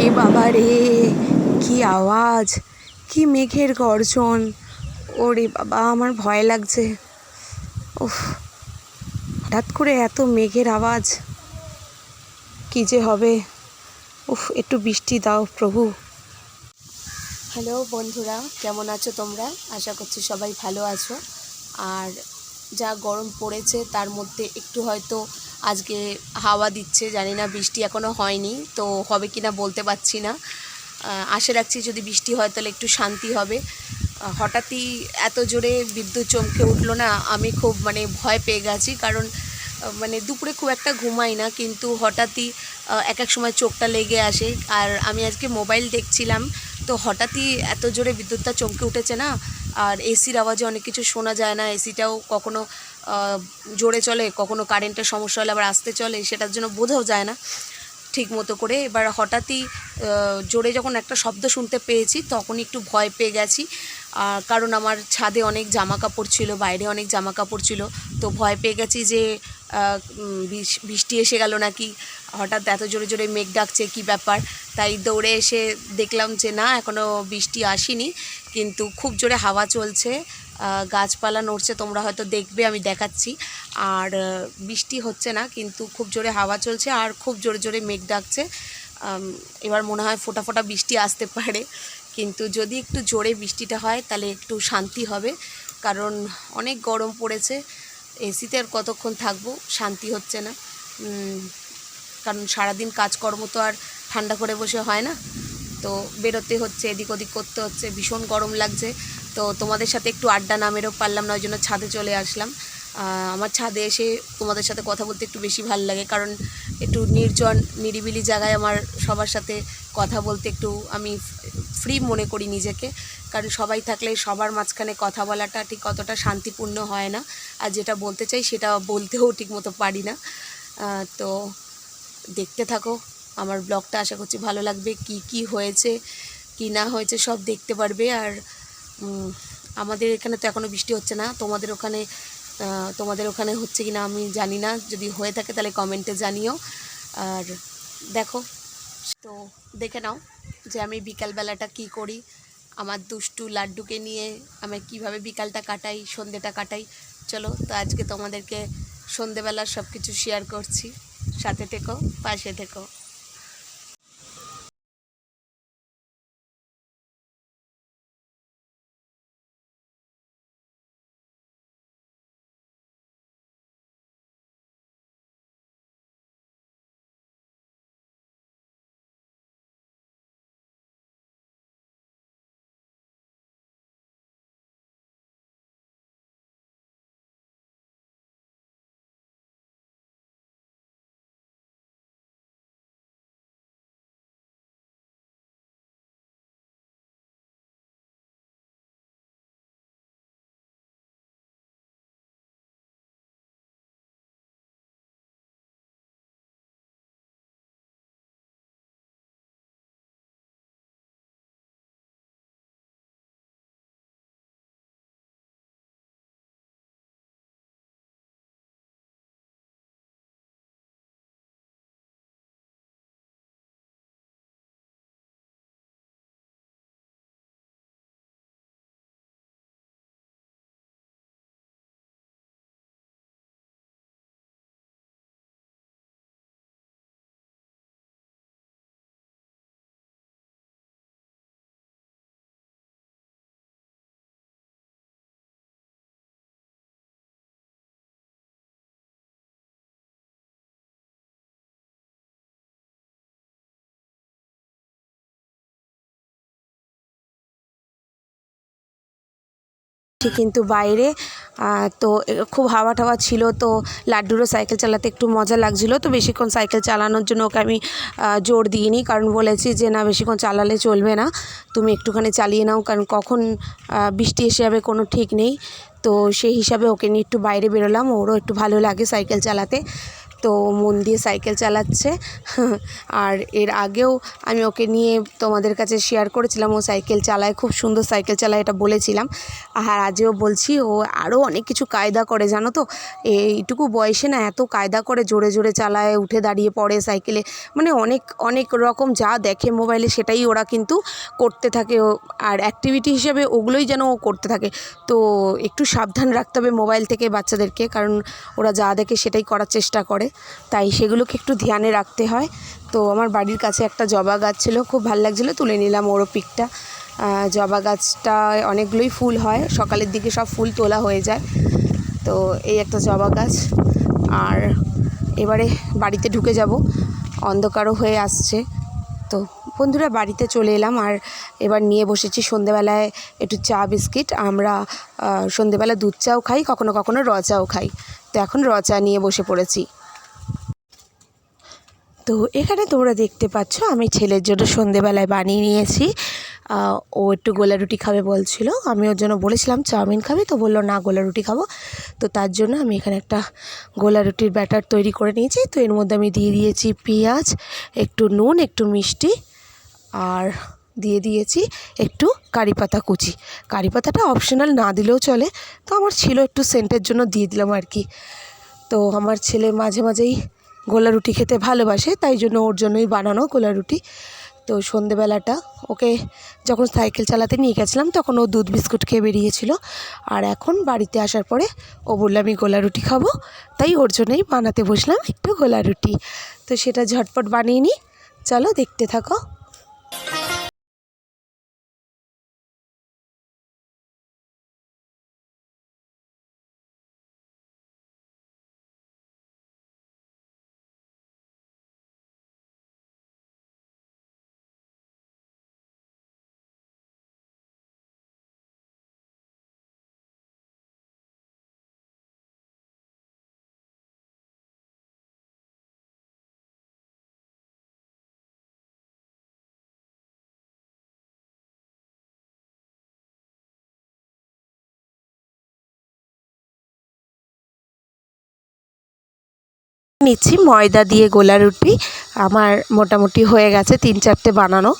ওরে বাবা রে কি আওয়াজ, কি মেঘের গর্জন। ওরে বাবা, আমার ভয় লাগছে। উফ, হঠাৎ করে এত মেঘের আওয়াজ। কি যে হবে? উফ, একটু বৃষ্টি দাও প্রভু। হ্যালো বন্ধুরা, কেমন আছো তোমরা? আশা করছি সবাই ভালো আছো। আর যা গরম পড়েছে, তার মধ্যে একটু হয়তো আজকে হাওয়া দিচ্ছে, জানি না, বৃষ্টি এখনও হয়নি, তো হবে কি না বলতে পারছি না। আশা রাখছি যদি বৃষ্টি হয় তাহলে একটু শান্তি হবে। হঠাৎই এত জোরে বিদ্যুৎ চমকে উঠল না, আমি খুব মানে ভয় পেয়ে গেছি, কারণ মানে দুপুরে খুব একটা ঘুমাই না, কিন্তু হঠাৎই এক এক সময় চোখটা লেগে আসে। আর আমি আজকে মোবাইল দেখছিলাম, তো হঠাৎই এত জোরে বিদ্যুৎটা চমকে উঠেছে না, আর এসির আওয়াজে অনেক কিছু শোনা যায় না, এসিটাও কখনো জোরে চলে, কখনো কারেন্টের সমস্যা হলে আবার আসতে চলে, সেটার জন্য বোঝাও যায় না। ঠিক মতো করে এবার হঠাৎই জোরে যখন একটা শব্দ শুনতে পেয়েছি তখন একটু ভয় পেয়ে গেছি। কারণ আমার ছাদে অনেক জামা কাপড় ছিল, বাইরে অনেক জামা কাপড় ছিল, তো ভয় পেয়ে গেছি যে বৃষ্টি এসে গেল নাকি? হঠাৎ এত জোরে জোরে মেঘ ডাকছে, কি ব্যাপার? তাই দৌড়ে এসে দেখলাম যে, না এখনও বৃষ্টি আসেনি, কিন্তু খুব জোরে হাওয়া চলছে গাছপালা নড়ছে, তোমরা হয়তো দেখবে, আমি দেখাচ্ছি। আর বৃষ্টি হচ্ছে না, কিন্তু খুব জোরে হাওয়া চলছে আর খুব জোরে জোরে মেঘ ডাকছে। এবার মনে হয় ফোটা ফোটা বৃষ্টি আসতে পারে। কিন্তু যদি একটু জোরে বৃষ্টিটা হয়, তাহলে একটু শান্তি হবে। কারণ অনেক গরম পড়েছে, এসিতে আর কতক্ষণ থাকব শান্তি হচ্ছে না। কারণ সারাদিন কাজকর্ম তো আর ঠান্ডা করে বসে হয় না। তো বেরোতে হচ্ছে, এদিক ওদিক করতে হচ্ছে, ভীষণ গরম লাগছে। তো তোমাদের সাথে একটু আড্ডা নামেরও পারলাম না, ওই জন্য ছাদে চলে আসলাম। আমার ছাদে এসে তোমাদের সাথে কথা বলতে একটু বেশি ভালো লাগে, কারণ একটু নির্জন, নিরিবিলি জায়গায় আমার সবার সাথে কথা বলতে একটু আমি ফ্রি মনে করি নিজেকে। কারণ সবাই থাকলে সবার মাঝখানে কথা বলাটা ঠিক অতটা শান্তিপূর্ণ হয় না। আর যেটা বলতে চাই সেটা বলতেও ঠিকমতো পারি না। তো দেখতে থাকো। আমার ব্লগটা আশা করছি ভালো লাগবে। কি কি হয়েছে, কি না হয়েছে সব দেখতে পারবে। আর আমাদের এখানে তো এখনও বৃষ্টি হচ্ছে না। তোমাদের ওখানে তোমাদের ওখানে হচ্ছে কি না আমি জানি না। যদি হয়ে থাকে তাহলে কমেন্টে জানিও। আর দেখো, তো দেখে নাও। যে আমি বিকালবেলাটা কি করি? আমার দুষ্টু লাড্ডুকে নিয়ে আমি কীভাবে বিকালটা কাটাই, সন্ধেটা কাটাই? চলো, তো আজকে তোমাদেরকে সন্ধেবেলার সব কিছু শেয়ার করছি। সাথে থেকো, পাশে থেকো। কিন্তু বাইরে। তো খুব হাওয়া টাওয়া ছিল, তো লাড্ডুরও সাইকেল চালাতে একটু মজা লাগছিল। তো বেশিক্ষণ সাইকেল চালানোর জন্য ওকে আমি জোর দিইনি, কারণ বলেছি যে, না, বেশিক্ষণ চালালে চলবে না। তুমি একটুখানি চালিয়ে নাও, কারণ কখন বৃষ্টি এসে যাবে কোনো ঠিক নেই। তো সেই হিসাবে ওকে নিয়ে একটু বাইরে বেরোলাম। ওরও একটু ভালো লাগে সাইকেল চালাতে। তো মন দিয়ে সাইকেল চালাচ্ছে। আর এর আগেও আমি ওকে নিয়ে তোমাদের কাছে শেয়ার করেছিলাম, ও সাইকেল চালায়, খুব সুন্দর সাইকেল চালায় এটা বলেছিলাম। আর আজও বলছি, ও আরও অনেক কিছু কায়দা করে, জানো তো? এইটুকু বয়সে না এত কায়দা করে জোরে জোরে চালায়, উঠে দাঁড়িয়ে পড়ে সাইকেলে। মানে অনেক অনেক রকম যা দেখে মোবাইলে সেটাই ওরা কিন্তু করতে থাকে। আর অ্যাক্টিভিটি হিসেবে ওগুলোই যেন ও করতে থাকে। তো একটু সাবধান রাখতে হবে মোবাইল থেকে বাচ্চাদেরকে, কারণ ওরা যা দেখে সেটাই করার চেষ্টা করে। তাই সেগুলোকে একটু ধ্যানে রাখতে হয়। তো আমার বাড়ির কাছে একটা জবা গাছ ছিল, খুব ভালো লাগছিল, তুলে নিলাম ওরও পিকটা। জবা গাছটা অনেকগুলোই ফুল হয়, সকালের দিকে সব ফুল তোলা হয়ে যায়। তো এই একটা জবা গাছ। আর এবারে বাড়িতে ঢুকে যাব, অন্ধকারও হয়ে আসছে। তো বন্ধুরা, বাড়িতে চলে এলাম, আর এবার নিয়ে বসেছি সন্ধেবেলায় একটু চা, বিস্কিট। আমরা সন্ধেবেলা দুধ চাও খাই, কখনো কখনো র চাও খাই। তো এখন র চা নিয়ে বসে পড়েছি। তো এখানে তোমরা দেখতে পাচ্ছ, আমি ছেলের জন্য সন্ধেবেলায় বানিয়ে নিয়েছি। ও একটু গোলা রুটি খাবে বলছিল, আমি ওর জন্য বলেছিলাম, চাউমিন খাবে? তো বলল, না, গোলা রুটি খাব। তো তার জন্য আমি এখানে একটা গোলা রুটির ব্যাটার তৈরি করে নিয়েছি। তো এর মধ্যে আমি দিয়ে দিয়েছি পেঁয়াজ, একটু নুন, একটু মিষ্টি, আর দিয়ে দিয়েছি একটু কারি পাতা কুচি। কারি পাতাটা অপশনাল না দিলেও চলে, তো আমার ছিল একটু সেন্টের জন্য দিয়ে দিলাম আর কি। তো আমার ছেলে মাঝে মাঝেই গোলা রুটি খেতে ভালোবাসে, তাই জন্য ওর জন্যই বানানো গোলা রুটি। তো সন্ধেবেলাটা ওকে যখন সাইকেল চালাতে নিয়ে গেছিলাম, তখন ও দুধ বিস্কুট খেয়ে বেরিয়েছিল। আর এখন বাড়িতে আসার পরে ও বলল, আমি গোলা রুটি খাব। তাই ওর জন্যই বানাতে বসলাম একটু গোলা রুটি। তো সেটা ঝটপট বানিয়ে নিই। চলো দেখতে থাকো। নিচ্ছি, ময়দা দিয়ে গোলা রুটি। আমার মোটামুটি হয়ে গেছে তিন চারটে বানানো।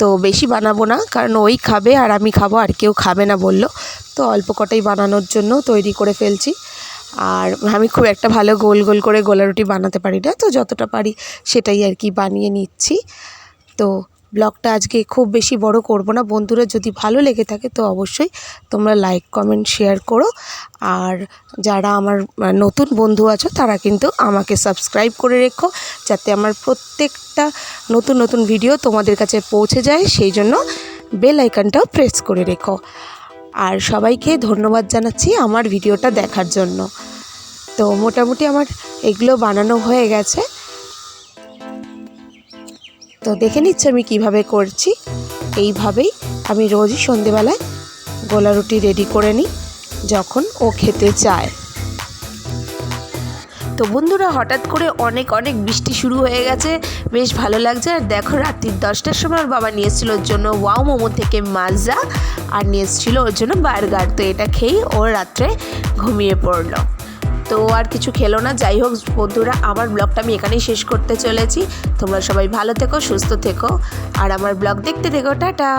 তো বেশি বানাবো না, কারণ ওই খাবে আর আমি খাব, আর কেউ খাবে না বলল। তো অল্প কটাই বানানোর জন্য তৈরি করে ফেলছি। আর আমি খুব একটা ভালো গোল গোল করে গোলা রুটি বানাতে পারি না, তো যতটা পারি সেটাই আর কি বানিয়ে নিচ্ছি। তো ব্লগটা আজকে খুব বেশি বড় করব না। বন্ধুরা যদি ভালো লেগে থাকে তো অবশ্যই তোমরা লাইক, কমেন্ট, শেয়ার করো। আর যারা আমার নতুন বন্ধু আছো তারা কিন্তু আমাকে সাবস্ক্রাইব করে রেখো যাতে আমার প্রত্যেকটা নতুন নতুন ভিডিও তোমাদের কাছে পৌঁছে যায়। সেই জন্য বেল আইকনটাও প্রেস করে রেখো। আর সবাইকে ধন্যবাদ জানাচ্ছি আমার ভিডিওটা দেখার জন্য। তো মোটামুটি আমার এগুলো বানানো হয়ে গেছে। তো দেখে নিচ্ছি আমি কীভাবে করছি। এইভাবেই আমি রোজই সন্ধেবেলায় গোলা রুটি রেডি করে নিই যখন ও খেতে চায়। তো বন্ধুরা, হঠাৎ করে অনেক অনেক বৃষ্টি শুরু হয়ে গেছে। বেশ ভালো লাগছে। আর দেখো, রাত্রির দশটার সময় ওর বাবা নিয়ে ওর জন্য ওয়াও মোমো থেকে মাজা আর নিয়ে এসেছিল ওর জন্য বার্গার। তো এটা খেয়েই ওর রাত্রে ঘুমিয়ে পড়ল। তো আর কিছু খেলো না। যাই হোক বন্ধুরা, আমার ব্লগটা আমি এখানেই শেষ করতে চলেছি। তোমরা সবাই ভালো থেকো, সুস্থ থেকো। আর আমার ব্লগ দেখতে থেকো। টাটা!